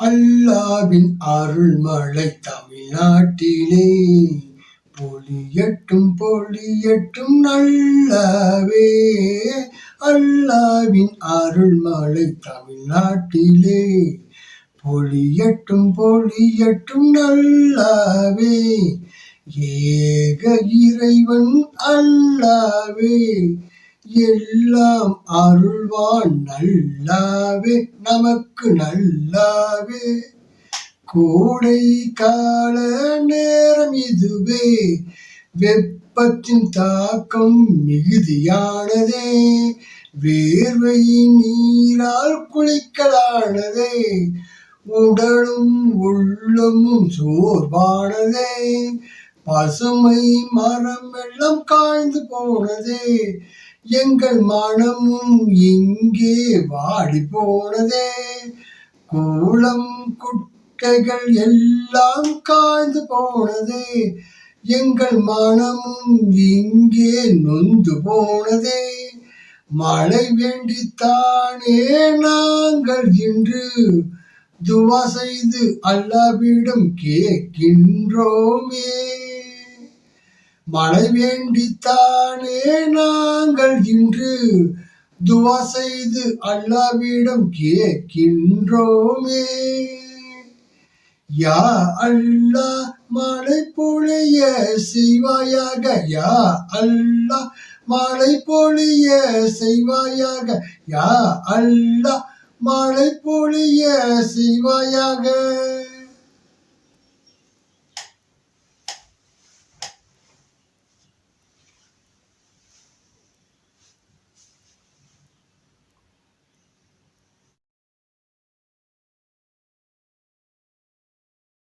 அல்லாவின் அருள்மழை தமிழ்நாட்டிலே. பொலியட்டும் பொலியட்டும் நல்லவே. அல்லாவின் அருள்மழை தமிழ்நாட்டிலே. பொழியட்டும் பொழியட்டும் நல்லவே. ஏக இறைவன் அல்லவே. எல்லாம் அருள்வான் நல்லாவே நமக்கு நல்லாவே. கோடை கால நேரம் இதுவே வெப்பத்தின் தாக்கம் மிகுதியானதே. வேர்வை நீரால் குளிக்கலானதே. உடலும் உள்ளமும் சோர்வானதே. பசுமை மரம் எல்லாம் காய்ந்து போனதே. எங்கள் மனமும் இங்கே வாடி போனதே. கூளம் குட்டைகள் எல்லாம் காய்ந்து போனதே. எங்கள் மனமும் இங்கே நொந்து போனதே. மழை வேண்டித்தானே நாங்கள் இன்று. துவா செய்து அல்லாவிடம் கேட்கின்றோமே. மழை வேண்டித்தானே நாங்கள் இன்று துவா செய்து அல்லாவிடம் கேட்கின்றோமே. யா அல்லா மழை பொழிய செய்வாயாக யா அல்லா மழை பொழிய செய்வாயாக யா அல்லா மழை பொழிய செய்வாயாக.